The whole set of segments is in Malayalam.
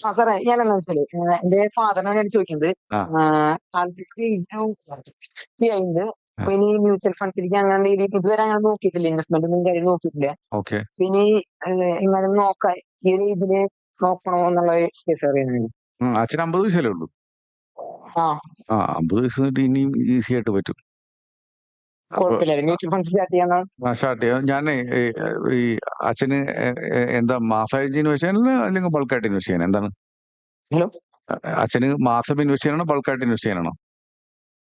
ആ സാറേ വെച്ചാൽ ഏഹ് എന്റെ ഫാദറിനാണ് ഞാൻ ചോദിക്കുന്നത്. ആ. ആൾക്ക് ഉണ്ട് അപ്പൊ ഇനി മ്യൂച്വൽ ഫണ്ടിലേക്ക് അങ്ങനെ രീതി ഇതുവരെ അങ്ങനെ നോക്കിയിട്ടില്ല. ഇൻവെസ്റ്റ്മെന്റ് ഒന്നും കാര്യം നോക്കിയിട്ടില്ല. പിന്നെ എങ്ങനെ നോക്കാൻ ഈ ഒരു ഇതിൽ നോക്കണോ എന്നുള്ള കേസ് അറിയാനാണ് അച്ഛൻ അമ്പത് വയസ്സല്ലേ ഉള്ളൂ. ആ. അമ്പത് വയസ്സ് ഇനിയും ഈസി ആയിട്ട് പറ്റും അപ്പൊ കുഴപ്പമില്ല മ്യൂച്വൽ ഫണ്ട് സ്റ്റാർട്ട് ചെയ്യാം. ഞാൻ ഈ അച്ഛന് എന്താ മാസം ഇൻവെസ്റ്റ് ചെയ്യാനല്ല അല്ലെങ്കിൽ ബൾക്കായിട്ട് ഇൻവെസ്റ്റ് ചെയ്യാൻ? എന്താണ്? ഹലോ? അച്ഛന് മാസം ഇൻവെസ്റ്റ് ചെയ്യണോ? ബൾക്കായിട്ട് ഇൻവെസ്റ്റ് ചെയ്യാനാണോ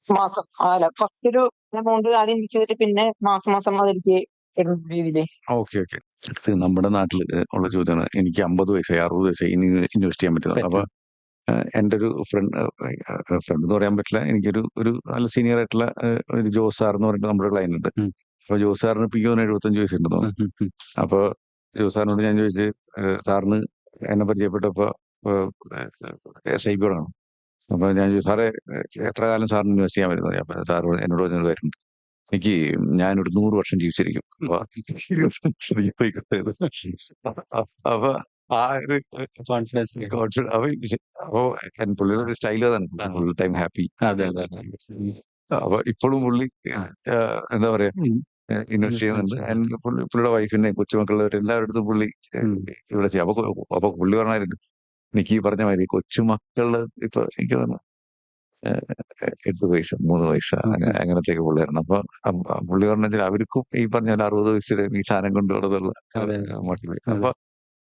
മാസം. അല്ല ഫസ്റ്റ് ഒരു എമൗണ്ട് ആദ്യം ഇൻവെസ്റ്റ് ചെയ്തിട്ട് പിന്നെ മാസം മാസം രീതിയിൽ. Okay okay. നമ്മുടെ നാട്ടിൽ ഉള്ള ചോദ്യമാണ്. എനിക്ക് അമ്പത് വയസ്സായി അറുപത് വയസ്സായി ഇനി ഇൻവെസ്റ്റ് ചെയ്യാൻ പറ്റുന്നത് അപ്പൊ എന്റെ ഒരു ഫ്രണ്ട് ഫ്രണ്ട് എന്ന് പറയാൻ പറ്റില്ല. എനിക്കൊരു ഒരു നല്ല സീനിയർ ആയിട്ടുള്ള ഒരു ജോസ് സാർ എന്ന് പറഞ്ഞിട്ട് നമ്മുടെ ക്ലയന്റ് ഉണ്ട്. അപ്പൊ ജോസ് സാറിന് ഇപ്പൊ തോന്നുന്നു എഴുപത്തഞ്ച് വയസ്സുണ്ടെന്ന് അപ്പൊ ജോസ് സാറിനോട് ഞാൻ ചോദിച്ചു സാറിന് എന്നെ പരിചയപ്പെട്ടപ്പോ എസ് ഐ ആണ്. അപ്പൊ ഞാൻ ചോദിച്ചു സാറേ എത്ര കാലം സാറിന് ഇൻവെസ്റ്റ് ചെയ്യാൻ വരുന്നത് അപ്പൊ സാർ എന്നോട് പറഞ്ഞത് വരുന്നത് എനിക്ക് ഞാനൊരു നൂറ് വർഷം ജീവിച്ചിരിക്കും. അപ്പൊ ആ ഒരു കോൺഫിഡൻസ് കോൺഫിഡൻസ് അപ്പൊ ഇത് അപ്പൊ എൻ പുള്ളിയുടെ ഒരു അതാണ് ഫുൾ ടൈം ഹാപ്പി അതെ അതെ അപ്പൊ ഇപ്പോഴും പുള്ളി ആ, എന്താ പറയാ ഇൻവെസ്റ്റ് ചെയ്യുന്നുണ്ട്. And പുള്ളി പുള്ളിയുടെ വൈഫിനെ കൊച്ചുമക്കളുടെ എല്ലാവരുടെ അടുത്തും പുള്ളി ഏ, ഉം. ഇവിടെ ചെയ്യും. അപ്പൊ കൊ- അപ്പൊ പുള്ളി പറഞ്ഞായിരുന്നു എനിക്ക് ഈ പറഞ്ഞ മാതിരി കൊച്ചുമക്കളുടെ ഇപ്പൊ എനിക്ക് തോന്നുന്നു ഏ, എട്ട് വയസ്സ് മൂന്ന് വയസ്സ് അങ്ങനെ അങ്ങനത്തെയൊക്കെ പുള്ളിയായിരുന്നു അപ്പൊ അപ്പൊ പുള്ളി പറഞ്ഞാൽ അവർക്കും ഈ പറഞ്ഞ പോലെ അറുപത് വയസ്സിൽ ഈ സാധനം അതെ. മോട്ടിവേഷൻ അപ്പൊ